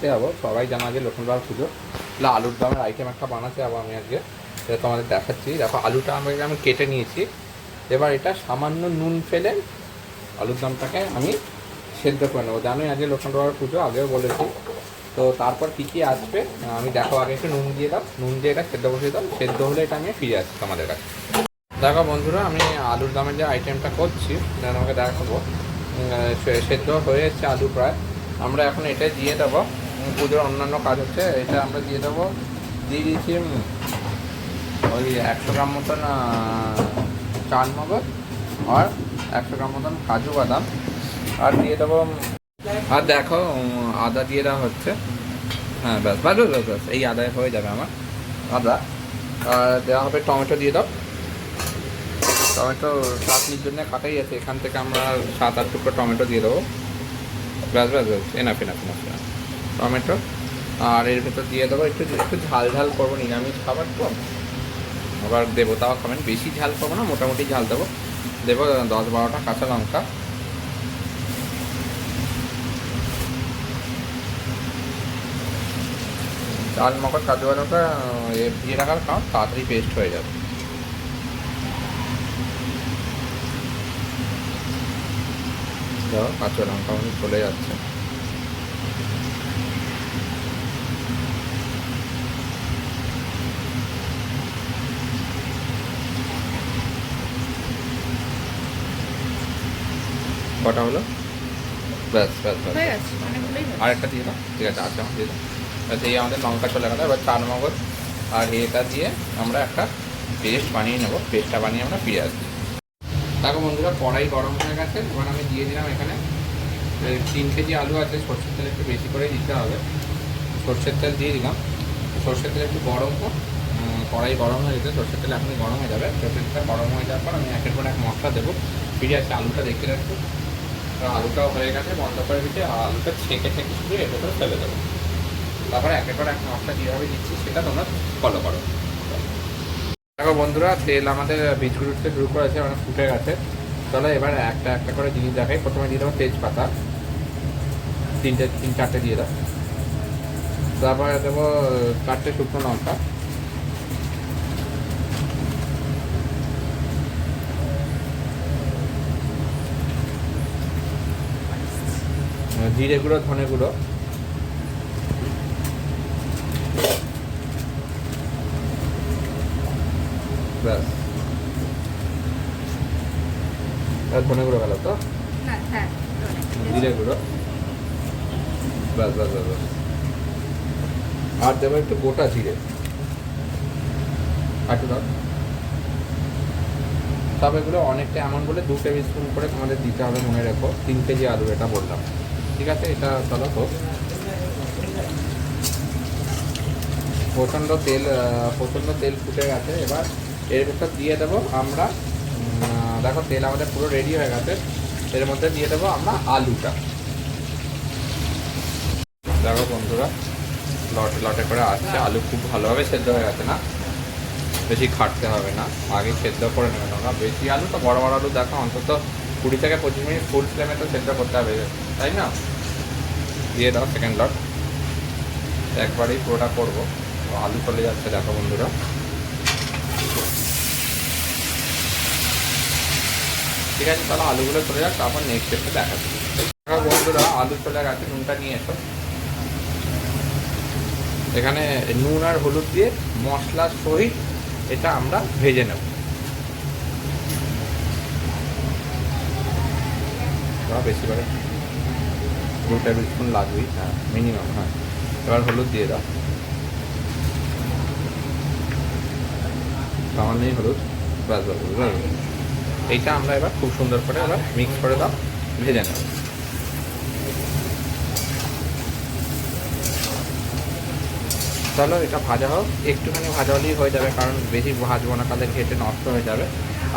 দেখতে যাব। সবাই জানা যে লক্ষ্মীবার পুজো। আলুর দমের আইটেম একটা বানাতে যাব আমি আজকে। সেটা তোমাদের দেখাচ্ছি। দেখো, আলুটা আমি আমি কেটে নিয়েছি। এবার এটা সামান্য নুন ফেলে আলুর দমটাকে আমি সেদ্ধ করে নেব। জানোই আজকে লক্ষ্মীবার পুজো, আগেও বলেছি। তো তারপর কী কী আসবে আমি দেখো, আগে একটু নুন দিয়ে দাও। নুন দিয়ে এটা সেদ্ধ বসিয়ে দাও। সেদ্ধ হলে এটা আমি ফিরে আসছি তোমাদের কাছে। দেখো বন্ধুরা, আমি আলুর দামের যে আইটেমটা করছি আমাকে দেখাবো। সেদ্ধ হয়ে যাচ্ছে আলু প্রায়। আমরা এখন এটা দিয়ে দেবো। পুজোর অন্যান্য কাজ হচ্ছে এটা আমরা দিয়ে দেবো। দিয়ে দিয়েছি ওই একশো গ্রাম মতন চাল মগজ আর একশো গ্রাম মতন কাজু বাদাম। আর দিয়ে দেবো আর দেখো আদা দিয়ে দেওয়া হচ্ছে। হ্যাঁ ব্যাস ব্যাস, ব্যাস ব্যাস এই আদায় হয়ে যাবে আমার। আদা আর দেওয়া হবে টমেটো দিয়ে দাও। টমেটো চাটনির জন্য কাটাই আছে এখান থেকে আমরা সাত আট টুকরো টমেটো দিয়ে দেবো। ব্যাস ব্যাস ব্যাস enough enough enough enough tomato. আর এর ভেতর দিয়ে দেবো একটু একটু ঝাল ঝাল করব, নিরামিষ খাবার তো। আবার দেবো তাও খাবেন বেশি ঝাল করব না, মোটামুটি ঝাল দেবো। দেবো দশ বারোটা কাঁচা লঙ্কা। চাল মকর কাজু বাদামটা দিয়ে রাখার কারণ তাড়াতাড়ি পেস্ট হয়ে যাবে। কাঁচা লঙ্কা চলে যাচ্ছে। কটা হলো? ব্যাস ব্যাস ব্যাস। হয়েছে। আরেকটা দিয়ে দাও ঠিক আছে আচ্ছা দিয়ে দাও। এই আমাদের লঙ্কা চলে গেল এবার চার মগজ আর এটা দিয়ে আমরা একটা পেস্ট বানিয়ে নেব পেস্টটা বানিয়ে আমরা ফিরে আসছি দেখো বন্ধুরা কড়াই গরম হয়ে গেছে এবার আমি দিয়ে দিলাম এখানে তিন কেজি আলু আছে সর্ষের তেল একটু বেশি করে দিতে হবে। সর্ষের তেল দিয়ে দিলাম। সর্ষের তেল একটু গরম হোক কড়াই গরম হয়ে গেছে সর্ষের তেল এখন গরম হয়ে যাবে। সর্ষের তেল গরম হয়ে যাওয়ার পর আমি একের পর এক মশলা দেবো। ফিরে আসছি আলুটা দেখতে রাখব আর আলুটাও হয়ে গেছে বন্ধ করে দিতে আলুটা ছেঁকে ছেঁকে শুধু এর ভেতরে ফেলে দেবো। তারপরে একের পর এক মশলা কীভাবে দিচ্ছি সেটা তোমরা ফলো করো। দেখো বন্ধুরা, তেল আমাদের বীজগুলো উঠতে শুরু করেছে মানে ফুটে গেছে। চলো এবার একটা একটা করে জিনিস দেখাই। প্রথমে দিয়ে দেবো তেজপাতা। তিনটে, তিন, চারটে দিয়ে দাও। তারপরে দেবো চারটে শুকনো লঙ্কা। জিরে গুঁড়ো ধনে গুঁড়ো। ব্যাস। ধনে গুঁড়ো গেল তো? হ্যাঁ। জিরে গুঁড়ো। ব্যাস ব্যাস ব্যাস ব্যাস। আর দেবো একটু গোটা জিরে। একটু দাও। তবে এগুলো অনেকটা এমন বলে দু টেবিল স্পুন করে তোমাদের দিতে হবে মনে রেখো। তিন কেজি আলু এটা বললাম। ঠিক আছে, এটা চলো হোক প্রচণ্ড তেল প্রচণ্ড তেল ফুটে গেছে। এবার এর ভেতর দিয়ে দেবো আমরা দেখো তেল আমাদের পুরো রেডি হয়ে গেছে। এর মধ্যে দিয়ে দেবো আমরা আলুটা। দেখো বন্ধুরা, লটে লটে করে আসছে। আলু খুব ভালোভাবে সেদ্ধ হয়ে গেছে না? বেশি খাটতে হবে না। আগে সেদ্ধ করে নেবে তোমরা। বেশি আলু তো বড় বড় আলু দেখো, অন্তত কুড়ি থেকে পঁচিশ মিনিট ফুল ফ্লেমে তো সেদ্ধ করতে হবে, তাই না? দিয়ে দাও সেকেন্ড লট একবারেই পুরোটা করব। আলু চলে যাচ্ছে, দেখো বন্ধুরা। ঠিক আছে, তাহলে আলুগুলো চলে যাক, তারপর নেক্সট স্টেপটা দেখাচ্ছি। দেখো বন্ধুরা, আলু চলে গেছে, নুনটা নিয়ে এসো। এখানে নুন আর হলুদ দিয়ে মশলার সহিত এটা আমরা ভেজে নেব। দাও বেশি করে দু টেবিল স্পুন লাগবেই হ্যাঁ মিনিমাম হ্যাঁ। এবার হলুদ দিয়ে দাও। সামান্যই হলুদ ব্যাস, ব্যাস এইটা আমরা এবার খুব সুন্দর করে এবার মিক্স করে দাও ভেজে নেব চলো এটা ভাজা হোক। একটুখানি ভাজা হলেই হয়ে যাবে কারণ বেশি ভাজবো না তাহলে ঘেটে নষ্ট হয়ে যাবে।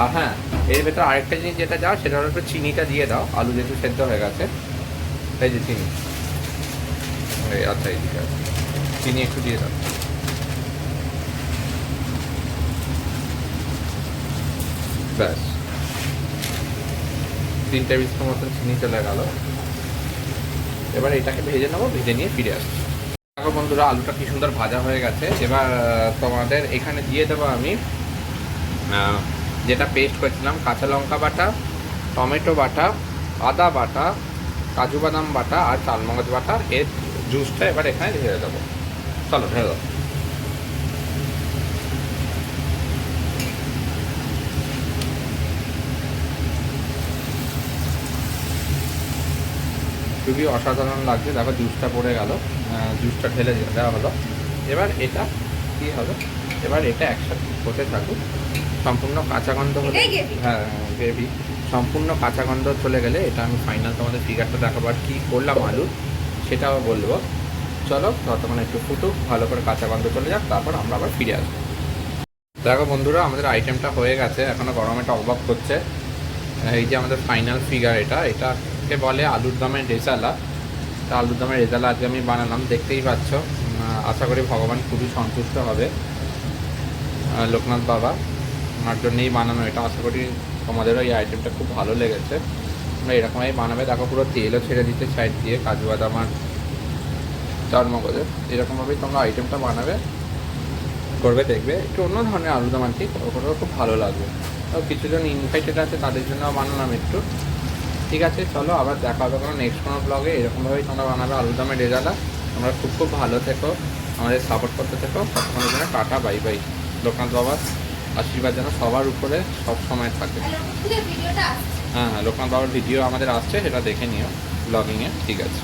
আর হ্যাঁ এর ভেতর আরেকটা জিনিস যেটা যাও, সেটা হলো একটু চিনিটা দিয়ে দাও। আলু যেহেতু সেদ্ধ হয়ে গেছে। এই যে চিনি। আচ্ছা এই দিকে চিনি একটু দিয়ে দাও। ব্যাস। তিন টেবিল স্পুন মতন চিনি চলে গেল। এবার এটাকে ভেজে নেব, ভেজে নিয়ে ফিরে আসছি। দেখো বন্ধুরা, আলুটা কি সুন্দর ভাজা হয়ে গেছে। এবার তোমাদের এখানে দিয়ে দেবো আমি যেটা পেস্ট করেছিলাম, কাঁচা লঙ্কা বাটা, টমেটো বাটা, আদা বাটা, কাজু বাদাম বাটা আর চালমগজ বাটা এর জুসটা এবার এখানে ঢেলে দেবো। চলো, ঢেলে দেবো খুবই অসাধারণ লাগছে। দেখো জুসটা পড়ে গেল। জুসটা ঢেলে দেওয়া হলো। এবার এটা কি হবে? এবার এটা একসাথে হতে থাকুক। সম্পূর্ণ কাঁচা গন্ধ হলে হ্যাঁ গ্রেভি সম্পূর্ণ কাঁচা গন্ধ চলে গেলে এটা আমি ফাইনাল তোমাদের ফিগারটা দেখাবো। আর কী করলাম আলু সেটাও বলব। চলো ততক্ষণ একটু ফুটুক ভালো করে কাঁচা গন্ধ চলে যাক তারপর আমরা আবার ফিরে আসব। দেখো বন্ধুরা আমাদের আইটেমটা হয়ে গেছে এখনও গরমে টকবক করছে। এই যে আমাদের ফাইনাল ফিগার এটা এটাকে বলে আলুর দমের রেজালা। তা আলুর দমের রেজালা আজকে আমি বানালাম দেখতেই পাচ্ছ। আশা করি ভগবান খুবই সন্তুষ্ট হবে। লোকনাথ বাবা। আমার জন্যই বানানো, এটা আশা করি তোমাদেরও এই আইটেমটা খুব ভালো লেগেছে। তোমরা এরকমই বানাবে। দেখো পুরো তেলও ছেড়ে দিতে সাইড দিয়ে, কাজু বাদাম আর চারমগজে এরকমভাবেই তোমরা আইটেমটা বানাবে, করবে, দেখবে। একটু অন্য ধরনের আলুদম আর কি ওটাও খুব ভালো লাগবে। তো কিছুজন ইনভাইটেড আছে, তাদের জন্য বানালাম একটু। ঠিক আছে, চলো আবার দেখা হবে কোনো নেক্সট কোনো ব্লগে এরকমভাবেই তোমরা বানাবে আলুদমের রেজালা তোমরা খুব খুব ভালো থেকো, আমাদের সাপোর্ট করতে থেকো। ততক্ষণের টাটা বাই বাই লোকনাথ বাবার আশীর্বাদ যেন সবার উপরে সব সময় থাকে। হ্যাঁ হ্যাঁ লোকনাথ বাবার ভিডিও আমাদের আসছে সেটা দেখে নিও ব্লগিংয়ে ঠিক আছে।